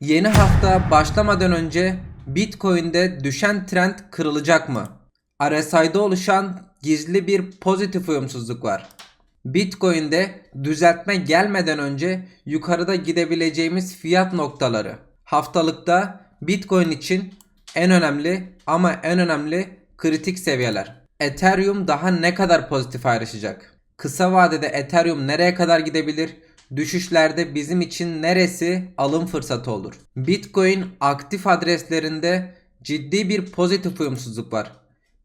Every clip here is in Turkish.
Yeni hafta başlamadan önce Bitcoin'de düşen trend kırılacak mı? RSI'de oluşan gizli bir pozitif uyumsuzluk var. Bitcoin'de düzeltme gelmeden önce yukarıda gidebileceğimiz fiyat noktaları. Haftalıkta Bitcoin için en önemli ama en önemli kritik seviyeler. Ethereum daha ne kadar pozitif ayrışacak? Kısa vadede Ethereum nereye kadar gidebilir? Düşüşlerde bizim için neresi alım fırsatı olur? Bitcoin aktif adreslerinde ciddi bir pozitif uyumsuzluk var.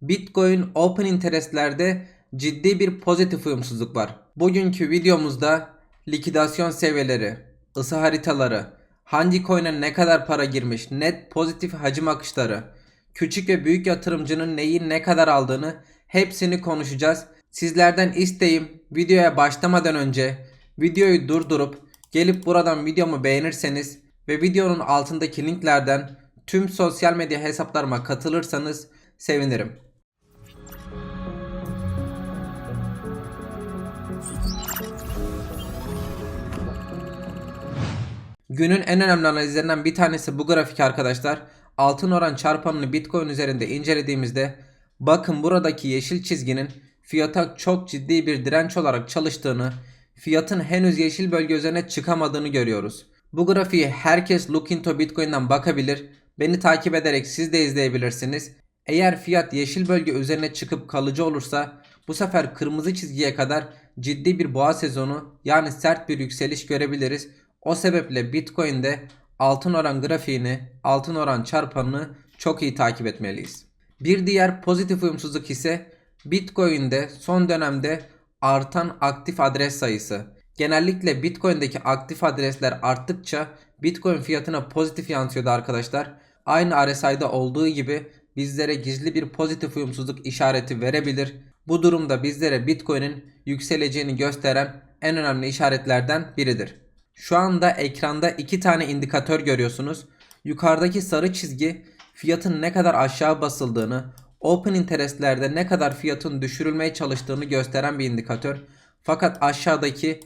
Bitcoin Open Interest'lerde ciddi bir pozitif uyumsuzluk var. Bugünkü videomuzda likidasyon seviyeleri, ısı haritaları, hangi coin'e ne kadar para girmiş, net pozitif hacim akışları, küçük ve büyük yatırımcının neyi ne kadar aldığını hepsini konuşacağız. Sizlerden isteğim videoya başlamadan önce videoyu durdurup gelip buradan videomu beğenirseniz ve videonun altındaki linklerden tüm sosyal medya hesaplarıma katılırsanız sevinirim. Günün en önemli analizlerinden bir tanesi bu grafik arkadaşlar. Altın oran çarpanını Bitcoin üzerinde incelediğimizde bakın buradaki yeşil çizginin fiyata çok ciddi bir direnç olarak çalıştığını, fiyatın henüz yeşil bölge üzerine çıkamadığını görüyoruz. Bu grafiği herkes Look into Bitcoin'den bakabilir. Beni takip ederek siz de izleyebilirsiniz. Eğer fiyat yeşil bölge üzerine çıkıp kalıcı olursa bu sefer kırmızı çizgiye kadar ciddi bir boğa sezonu yani sert bir yükseliş görebiliriz. O sebeple Bitcoin'de altın oran grafiğini, altın oran çarpanını çok iyi takip etmeliyiz. Bir diğer pozitif uyumsuzluk ise Bitcoin'de son dönemde artan aktif adres sayısı. Genellikle Bitcoin'deki aktif adresler arttıkça Bitcoin fiyatına pozitif yansıyordu arkadaşlar. Aynı RSI'da olduğu gibi bizlere gizli bir pozitif uyumsuzluk işareti verebilir. Bu durumda bizlere Bitcoin'in yükseleceğini gösteren en önemli işaretlerden biridir. Şu anda ekranda iki tane indikatör görüyorsunuz. Yukarıdaki sarı çizgi fiyatın ne kadar aşağı basıldığını, open interestlerde ne kadar fiyatın düşürülmeye çalıştığını gösteren bir indikatör. Fakat aşağıdaki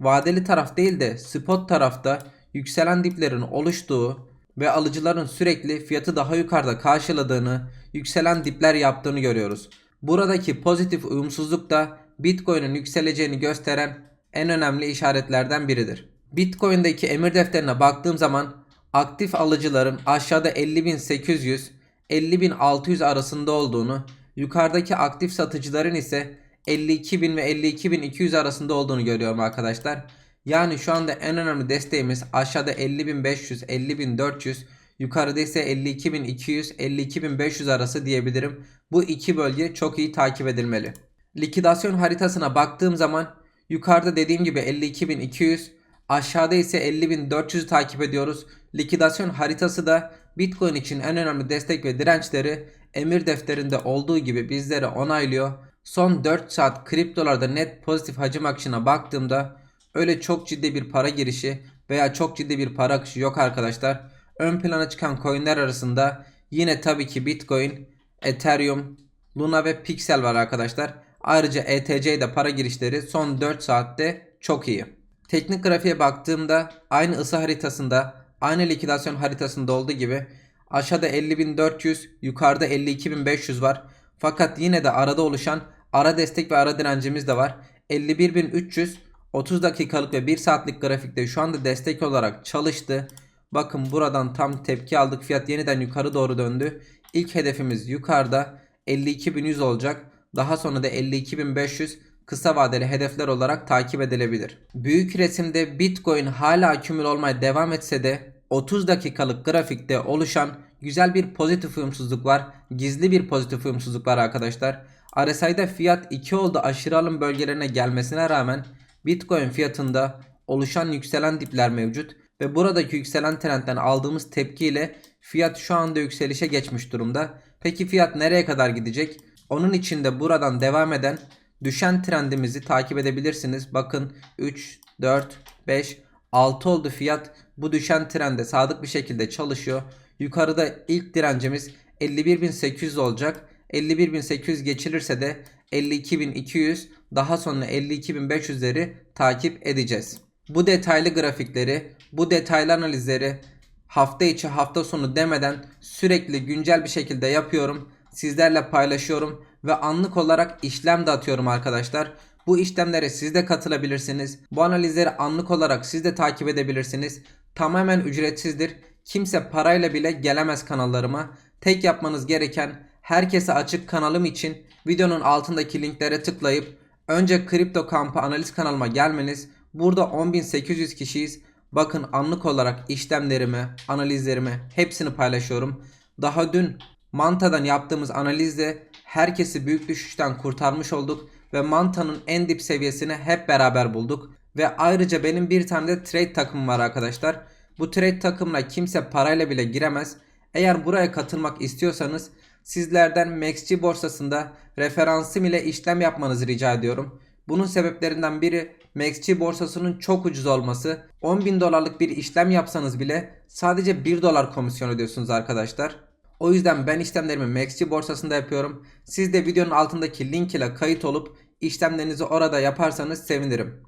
vadeli taraf değil de spot tarafta yükselen diplerin oluştuğu ve alıcıların sürekli fiyatı daha yukarıda karşıladığını, yükselen dipler yaptığını görüyoruz. Buradaki pozitif uyumsuzluk da Bitcoin'in yükseleceğini gösteren en önemli işaretlerden biridir. Bitcoin'deki emir defterine baktığım zaman aktif alıcıların aşağıda 50.800 50.600 arasında olduğunu, yukarıdaki aktif satıcıların ise 52.000 ve 52.200 arasında olduğunu görüyorum arkadaşlar. Yani şu anda en önemli desteğimiz aşağıda 50.500, 50.400, yukarıda ise 52.200, 52.500 arası diyebilirim. Bu iki bölge çok iyi takip edilmeli. Likidasyon haritasına baktığım zaman yukarıda dediğim gibi 52.200, aşağıda ise 50.400'ü takip ediyoruz. Likidasyon haritası da Bitcoin için en önemli destek ve dirençleri emir defterinde olduğu gibi bizlere onaylıyor. Son 4 saat kriptolarda net pozitif hacim akışına baktığımda öyle çok ciddi bir para girişi veya çok ciddi bir para akışı yok arkadaşlar. Ön plana çıkan coinler arasında yine tabii ki Bitcoin, Ethereum, Luna ve Pixel var arkadaşlar. Ayrıca ETC'de para girişleri son 4 saatte çok iyi. Teknik grafiğe baktığımda aynı ısı haritasında, aynı likidasyon haritasında olduğu gibi aşağıda 50.400, yukarıda 52.500 var. Fakat yine de arada oluşan ara destek ve ara direncimiz de var. 51.300 30 dakikalık ve 1 saatlik grafikte şu anda destek olarak çalıştı. Bakın buradan tam tepki aldık. Fiyat yeniden yukarı doğru döndü. İlk hedefimiz yukarıda 52.100 olacak. Daha sonra da 52.500 kısa vadeli hedefler olarak takip edilebilir. Büyük resimde Bitcoin hala akümül olmaya devam etse de 30 dakikalık grafikte oluşan güzel bir pozitif uyumsuzluk var. Gizli bir pozitif uyumsuzluk var arkadaşlar. RSI'de fiyat 2 oldu aşırı alım bölgelerine gelmesine rağmen Bitcoin fiyatında oluşan yükselen dipler mevcut ve buradaki yükselen trendten aldığımız tepkiyle fiyat şu anda yükselişe geçmiş durumda. Peki fiyat nereye kadar gidecek? Onun için de buradan devam eden düşen trendimizi takip edebilirsiniz. Bakın 3, 4, 5, 6 oldu fiyat. Bu düşen trende sadık bir şekilde çalışıyor. Yukarıda ilk direncimiz 51.800 olacak. 51.800 geçilirse de 52.200 daha sonra 52.500'leri takip edeceğiz. Bu detaylı grafikleri, bu detaylı analizleri hafta içi hafta sonu demeden sürekli güncel bir şekilde yapıyorum. Sizlerle paylaşıyorum ve anlık olarak işlem de atıyorum arkadaşlar. Bu işlemlere siz de katılabilirsiniz. Bu analizleri anlık olarak siz de takip edebilirsiniz. Tamamen ücretsizdir. Kimse parayla bile gelemez kanallarıma. Tek yapmanız gereken herkese açık kanalım için videonun altındaki linklere tıklayıp önce Kripto Kampı analiz kanalıma gelmeniz. Burada 10.800 kişiyiz. Bakın anlık olarak işlemlerimi, analizlerimi hepsini paylaşıyorum. Daha dün Manta'dan yaptığımız analizde herkesi büyük düşüşten kurtarmış olduk ve Manta'nın en dip seviyesini hep beraber bulduk. Ve ayrıca benim bir tane de trade takımım var arkadaşlar. Bu trade takımına kimse parayla bile giremez. Eğer buraya katılmak istiyorsanız sizlerden MaxG borsasında referansım ile işlem yapmanızı rica ediyorum. Bunun sebeplerinden biri MaxG borsasının çok ucuz olması. 10 bin dolarlık bir işlem yapsanız bile sadece 1 dolar komisyon ödüyorsunuz arkadaşlar. O yüzden ben işlemlerimi MaxG borsasında yapıyorum. Siz de videonun altındaki link ile kayıt olup işlemlerinizi orada yaparsanız sevinirim.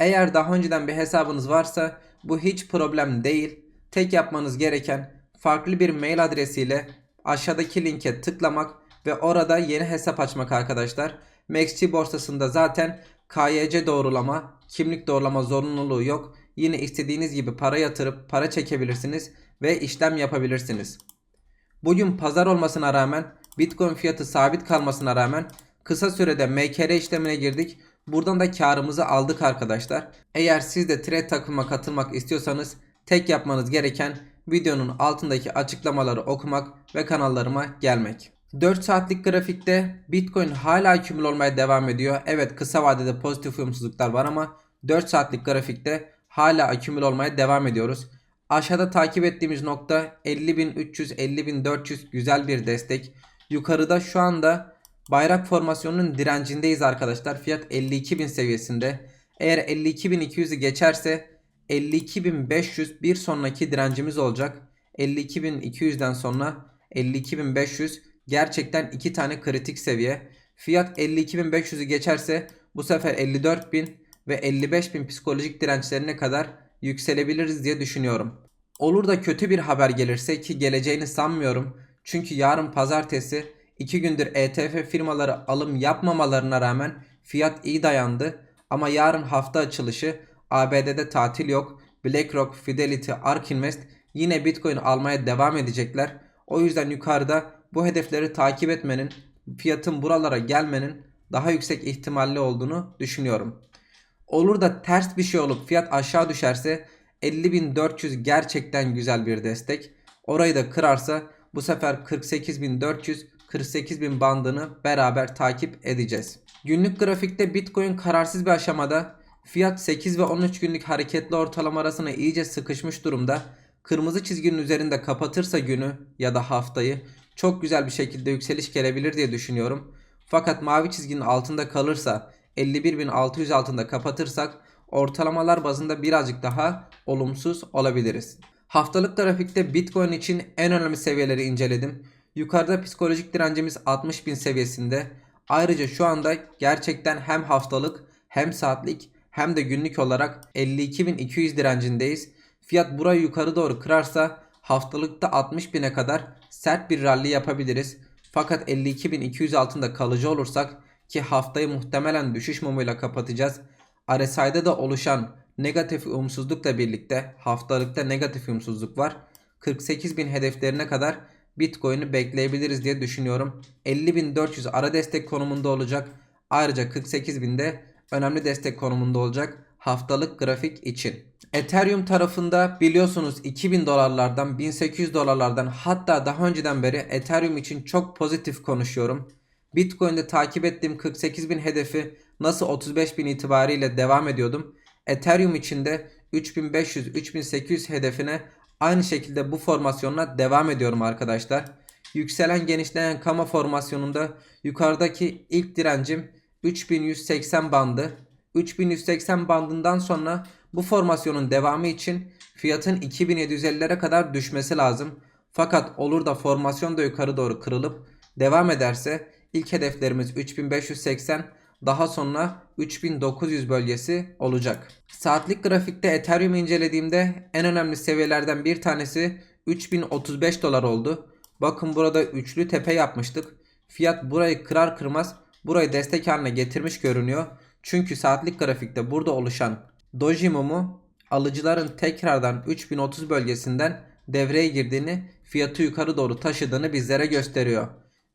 Eğer daha önceden bir hesabınız varsa bu hiç problem değil. Tek yapmanız gereken farklı bir mail adresiyle aşağıdaki linke tıklamak ve orada yeni hesap açmak arkadaşlar. MaxG borsasında zaten KYC doğrulama, kimlik doğrulama zorunluluğu yok. Yine istediğiniz gibi para yatırıp para çekebilirsiniz ve işlem yapabilirsiniz. Bugün pazar olmasına rağmen Bitcoin fiyatı sabit kalmasına rağmen kısa sürede MKR işlemine girdik. Buradan da karımızı aldık arkadaşlar. Eğer siz de trade takıma katılmak istiyorsanız tek yapmanız gereken videonun altındaki açıklamaları okumak ve kanallarıma gelmek. 4 saatlik grafikte Bitcoin hala akümül olmaya devam ediyor. Evet kısa vadede pozitif uyumsuzluklar var ama 4 saatlik grafikte hala akümül olmaya devam ediyoruz. Aşağıda takip ettiğimiz nokta 50.300 50.400 güzel bir destek. Yukarıda şu anda bayrak formasyonunun direncindeyiz arkadaşlar. Fiyat 52.000 seviyesinde. Eğer 52.200'ü geçerse 52.500 bir sonraki direncimiz olacak. 52.200'den sonra 52.500 gerçekten iki tane kritik seviye. Fiyat 52.500'ü geçerse bu sefer 54.000 ve 55.000 psikolojik dirençlerine kadar yükselebiliriz diye düşünüyorum. Olur da kötü bir haber gelirse ki geleceğini sanmıyorum. Çünkü yarın pazartesi 2 gündür ETF firmaları alım yapmamalarına rağmen fiyat iyi dayandı. Ama yarın hafta açılışı ABD'de tatil yok. BlackRock, Fidelity, ARK Invest yine Bitcoin almaya devam edecekler. O yüzden yukarıda bu hedefleri takip etmenin, fiyatın buralara gelmenin daha yüksek ihtimalli olduğunu düşünüyorum. Olur da ters bir şey olup fiyat aşağı düşerse 50.400 gerçekten güzel bir destek. Orayı da kırarsa bu sefer 48.400 48.000 bandını beraber takip edeceğiz. Günlük grafikte Bitcoin kararsız bir aşamada. Fiyat 8 ve 13 günlük hareketli ortalama arasına iyice sıkışmış durumda. Kırmızı çizginin üzerinde kapatırsa günü ya da haftayı çok güzel bir şekilde yükseliş gelebilir diye düşünüyorum. Fakat mavi çizginin altında kalırsa 51.600 altında kapatırsak ortalamalar bazında birazcık daha olumsuz olabiliriz. Haftalık grafikte Bitcoin için en önemli seviyeleri inceledim. Yukarıda psikolojik direncimiz 60.000 seviyesinde. Ayrıca şu anda gerçekten hem haftalık hem saatlik hem de günlük olarak 52.200 direncindeyiz. Fiyat burayı yukarı doğru kırarsa haftalıkta 60.000'e kadar sert bir rally yapabiliriz. Fakat 52.200 altında kalıcı olursak ki haftayı muhtemelen düşüş mumuyla kapatacağız. RSI'de de oluşan negatif uyumsuzlukla birlikte haftalıkta negatif uyumsuzluk var. 48.000 hedeflerine kadar Bitcoin'i bekleyebiliriz diye düşünüyorum. 50.400 ara destek konumunda olacak. Ayrıca 48.000'de önemli destek konumunda olacak haftalık grafik için. Ethereum tarafında biliyorsunuz 2000 dolarlardan 1800 dolarlardan hatta daha önceden beri Ethereum için çok pozitif konuşuyorum. Bitcoin'de takip ettiğim 48.000 hedefi nasıl 35.000 itibariyle devam ediyordum. Ethereum için de 3500-3800 hedefine aynı şekilde bu formasyonla devam ediyorum arkadaşlar. Yükselen genişleyen kama formasyonunda yukarıdaki ilk direncim 3180 bandı. 3180 bandından sonra bu formasyonun devamı için fiyatın 2750'lere kadar düşmesi lazım. Fakat olur da formasyon da yukarı doğru kırılıp devam ederse ilk hedeflerimiz 3580 daha sonra 3900 bölgesi olacak. Saatlik grafikte Ethereum incelediğimde en önemli seviyelerden bir tanesi 3035 dolar oldu. Bakın burada üçlü tepe yapmıştık. Fiyat burayı kırar kırmaz burayı destek haline getirmiş görünüyor. Çünkü saatlik grafikte burada oluşan doji mumu alıcıların tekrardan 3030 bölgesinden devreye girdiğini, fiyatı yukarı doğru taşıdığını bizlere gösteriyor.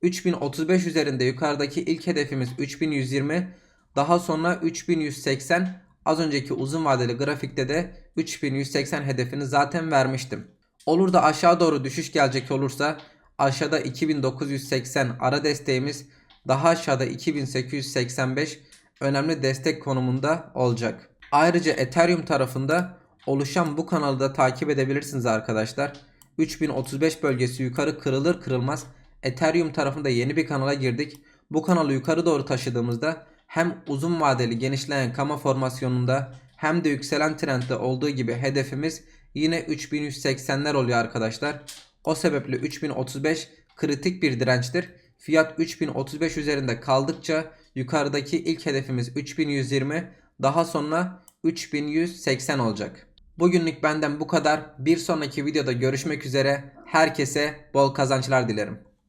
3035 üzerinde yukarıdaki ilk hedefimiz 3120, daha sonra 3180, az önceki uzun vadeli grafikte de 3180 hedefini zaten vermiştim. Olur da aşağı doğru düşüş gelecek olursa aşağıda 2980 ara desteğimiz, daha aşağıda 2885 önemli destek konumunda olacak. Ayrıca Ethereum tarafında oluşan bu kanalı da takip edebilirsiniz arkadaşlar. 3035 bölgesi yukarı kırılır kırılmaz Ethereum tarafında yeni bir kanala girdik. Bu kanalı yukarı doğru taşıdığımızda hem uzun vadeli genişleyen kama formasyonunda hem de yükselen trendde olduğu gibi hedefimiz yine 3180'ler oluyor arkadaşlar. O sebeple 3035 kritik bir dirençtir. Fiyat 3035 üzerinde kaldıkça yukarıdaki ilk hedefimiz 3120 daha sonra 3180 olacak. Bugünlük benden bu kadar. Bir sonraki videoda görüşmek üzere. Herkese bol kazançlar dilerim.